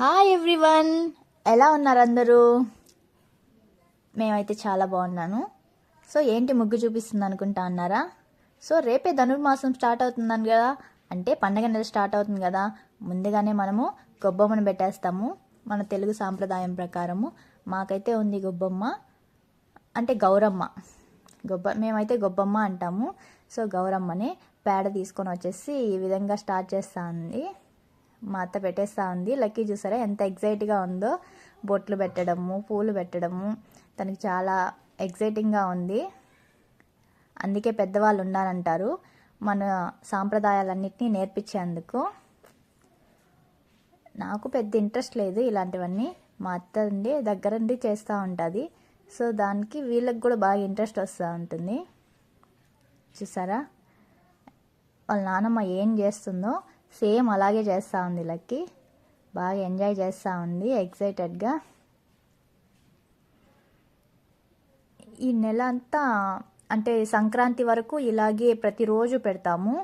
Hi everyone ఎలా ఉన్నారు అందరూ? మేమైతే చాలా బాగున్నాను. సో ఏంటి ముగ్గు చూపిస్తుంది అనుకుంటా అన్నారా? సో రేపే ధనుర్మాసం స్టార్ట్ అవుతుందని కదా? అంటే పండగ నెల స్టార్ట్ అవుతుంది కదా? ముందుగానే మనము గొబ్బమ్మను పెట్టేస్తాము. మన తెలుగు సాంప్రదాయం ప్రకారము. మాకైతే ఉంది గొబ్బమ్మ. అంటే గౌరమ్మ. గొబ్బ మేమైతే గొబ్బమ్మ అంటాము. సో గౌరమ్మని పేడ తీసుకొని వచ్చేసి ఈ విధంగా స్టార్ట్ చేస్తా ఉంది. మా అత్త పెట్టేస్తా ఉంది. లక్కీ చూసారా? ఎంత ఎగ్జైట్గా ఉందో. బొట్లు పెట్టడము పూలు పెట్టడము. తనకి చాలా ఎగ్జైటింగ్గా ఉంది. అందుకే పెద్దవాళ్ళు ఉన్నారంటారు. మన సాంప్రదాయాలన్నింటినీ నేర్పించేందుకు. నాకు పెద్ద ఇంట్రెస్ట్ లేదు ఇలాంటివన్నీ. మా అత్త ఉండి దగ్గర నుండి చేస్తూ ఉంటుంది. సో దానికి వీళ్ళకి కూడా బాగా ఇంట్రెస్ట్ వస్తూ ఉంటుంది. చూసారా? వాళ్ళ నాన్నమ్మ ఏం చేస్తుందో. సేమ్ అలాగే చేస్తూ ఉంది లక్కి. బాగా ఎంజాయ్ చేస్తూ ఉంది ఎక్సైటెడ్గా. ఈ నెల అంతా అంటే సంక్రాంతి వరకు ఇలాగే ప్రతిరోజు పెడతాము.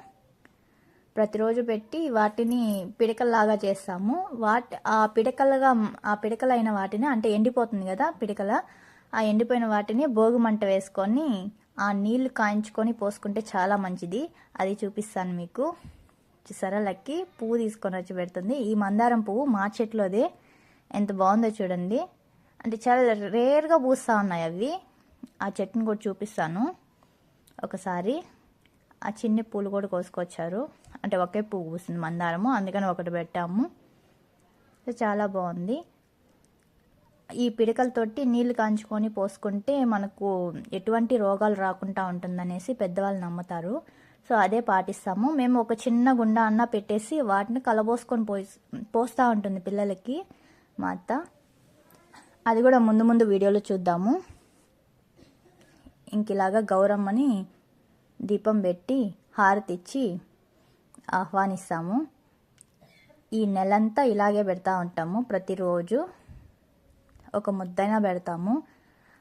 ప్రతిరోజు పెట్టి వాటిని పిడకల్లాగా చేస్తాము. వాటి ఆ పిడకలుగా ఆ పిడకలైన వాటిని అంటే ఎండిపోతుంది కదా పిడకల ఆ ఎండిపోయిన వాటిని భోగి మంట వేసుకొని ఆ నీళ్ళు కాయించుకొని పోసుకుంటే చాలా మంచిది. అది చూపిస్తాను మీకు. సరళకి పువ్వు తీసుకొని వచ్చి పెడుతుంది. ఈ మందారం పువ్వు మా చెట్లోదే. ఎంత బాగుందో చూడండి. అంటే చాలా రేర్గా పూస్తూ ఉన్నాయి అవి. ఆ చెట్టుని కూడా చూపిస్తాను. ఒకసారి ఆ చిన్ని పూలు కూడా కోసుకొచ్చారు. అంటే ఒకే పువ్వు పూస్తుంది మందారము. అందుకని ఒకటి పెట్టాము. చాలా బాగుంది. ఈ పిడకలతోటి నీళ్ళు కాంచుకొని పోసుకుంటే మనకు ఎటువంటి రోగాలు రాకుండా ఉంటుందనేసి పెద్దవాళ్ళు నమ్ముతారు. సో అదే పాటిస్తాము. మేము ఒక చిన్న గుండా అన్న పెట్టేసి వాటిని కలబోసుకొని పోయి పోస్తూ ఉంటుంది పిల్లలకి మా అత్త. అది కూడా ముందు ముందు వీడియోలో చూద్దాము. ఇంక ఇలాగా గౌరమ్మని దీపం పెట్టి హారతిచ్చి ఆహ్వానిస్తాము. ఈ నెలంతా ఇలాగే పెడతా ఉంటాము. ప్రతిరోజు ఒక ముద్దైనా పెడతాము.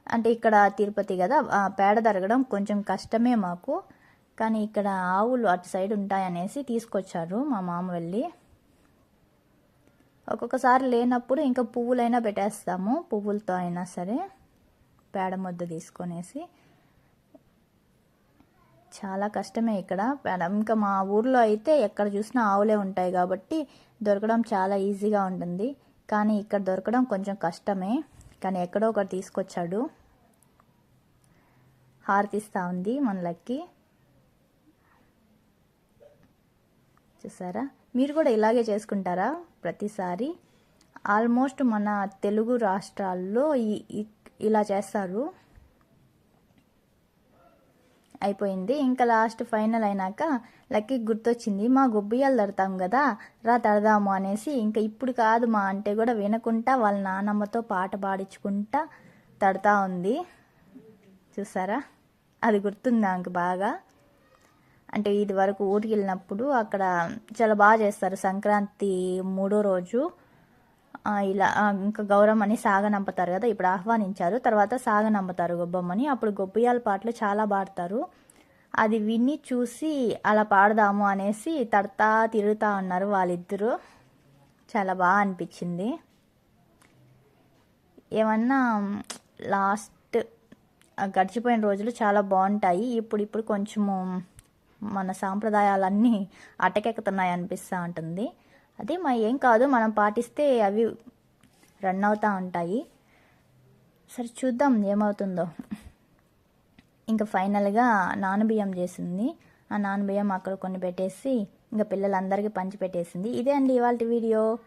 అంటే ఇక్కడ తిరుపతి కదా పేడ తరగడం కొంచెం కష్టమే మాకు. కానీ ఇక్కడ ఆవులు అటు సైడ్ ఉంటాయనేసి తీసుకొచ్చారు మా మామ వెళ్ళి. ఒక్కొక్కసారి లేనప్పుడు ఇంకా పువ్వులైనా పెట్టేస్తాము పువ్వులతో అయినా సరే. పేడ ముద్ద తీసుకొనేసి. చాలా కష్టమే ఇక్కడ. పేడ ఇంకా మా ఊర్లో అయితే ఎక్కడ చూసినా ఆవులే ఉంటాయి కాబట్టి దొరకడం చాలా ఈజీగా ఉంటుంది. కానీ ఇక్కడ దొరకడం కొంచెం కష్టమే. కానీ ఎక్కడో ఒకటి తీసుకొచ్చాడు. హారతిస్తూ ఉంది మన లక్కి. చూసారా? మీరు కూడా ఇలాగే చేసుకుంటారా? ప్రతిసారి ఆల్మోస్ట్ మన తెలుగు రాష్ట్రాల్లో ఈ ఇలా చేస్తారు. అయిపోయింది. ఇంకా లాస్ట్ ఫైనల్ అయినాక లక్కీ గుర్తొచ్చింది. మా గొబ్బియాలు తడతాం కదా రా తడదాము అనేసి. ఇంకా ఇప్పుడు కాదు మా అంటే కూడా వినకుండా వాళ్ళ నానమ్మతో పాట పాడించుకుంటా తడతా ఉంది. చూసారా? అది గుర్తుందా నాకు బాగా? అంటే ఇది వరకు ఊరికి వెళ్ళినప్పుడు అక్కడ చాలా బాగా చేస్తారు. సంక్రాంతి మూడో రోజు ఇలా ఇంకా గౌరమ్మని సాగనంపుతారు కదా ఇప్పుడు ఆహ్వానించారు. తర్వాత సాగనంపుతారు గొబ్బమ్మని. అప్పుడు గొబ్బియాల పాటలు చాలా పాడతారు. అది విని చూసి అలా పాడదాము అనేసి తడతా తిరుగుతా ఉన్నారు వాళ్ళిద్దరూ. చాలా బాగా అనిపించింది. ఏమన్నా లాస్ట్ గడిచిపోయిన రోజులు చాలా బాగుంటాయి. ఇప్పుడు ఇప్పుడు కొంచెము మన సాంప్రదాయాలన్నీ అటకెక్కుతున్నాయి అనిపిస్తూ ఉంటుంది. అది మా ఏం కాదు మనం పాటిస్తే అవి రన్ అవుతూ ఉంటాయి. సరే చూద్దాం ఏమవుతుందో. ఇంకా ఫైనల్గా నానబియ్యం చేసింది. ఆ నానబియ్యం అక్కడ కొన్ని పెట్టేసి ఇంకా పిల్లలందరికీ పంచి పెట్టేసింది. ఇదే అండి ఇవాళ వీడియో.